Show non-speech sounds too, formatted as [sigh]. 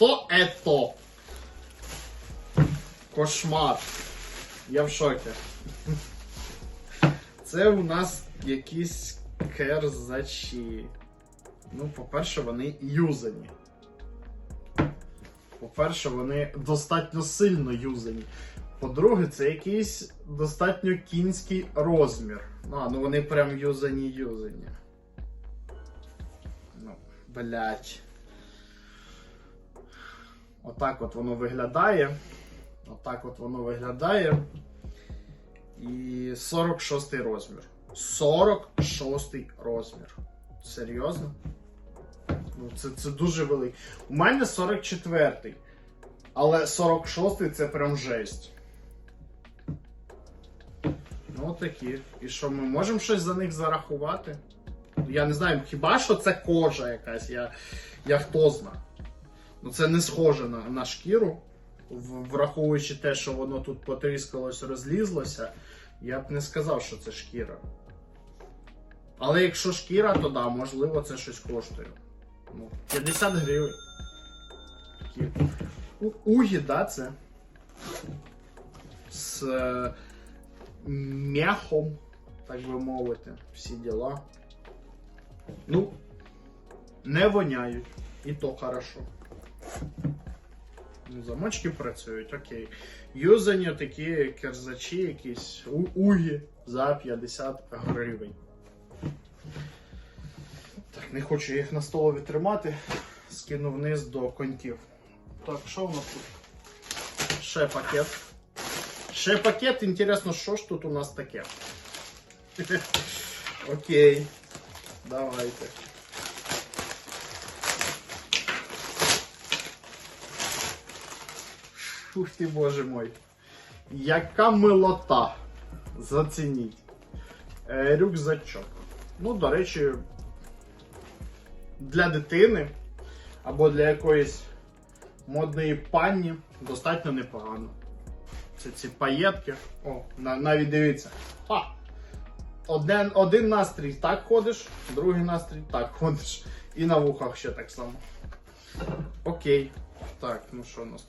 Что это? Кошмар. Я в шокі. [laughs] Це у нас якісь керзачі. Ну, по-перше, вони юзані. По-перше, вони достатньо сильно юзані. По-друге, це якийсь достатньо кінський розмір. А, ну вони прям юзані юзані. Ну, блять. Отак от воно виглядає. Отак от воно виглядає. І 46 розмір. 46 розмір. Серйозно? Ну, це, це дуже великий. У мене 44-й. Але 46-й це прям жесть. Ну, такі. І що, ми можемо щось за них зарахувати? Я не знаю, хіба що це кожа якась, я, я хто зна. Ну це не схоже на, на шкіру. Враховуючи те, що воно тут потріскалось, розлізлося, я б не сказав, що це шкіра. Але якщо шкіра, то да, можливо, це щось коштує. Ну, 50 гривень. Такі. Це. З е, м'яхом, так би мовити, всі діла. Ну, не воняють. І то хорошо. Замочки працюють, окей. Юзані такі керзачі, якісь угі за 50 гривень. Так, не хочу їх на столові тримати. Скину вниз до коньків. Так, що в нас тут? Ще пакет. Ще пакет, інтересно, що ж тут у нас таке? [laughs] Окей. Давайте. Ух ти, боже мой. Яка милота. Зацініть. Е, рюкзачок. Ну, до речі, для дитини або для якоїсь модної пані достатньо непогано. Це ці паєтки. О, навіть дивіться. А! Один, один настрій так ходиш, другий настрій так ходиш. І на вухах ще так само. Окей. Так, ну що у нас?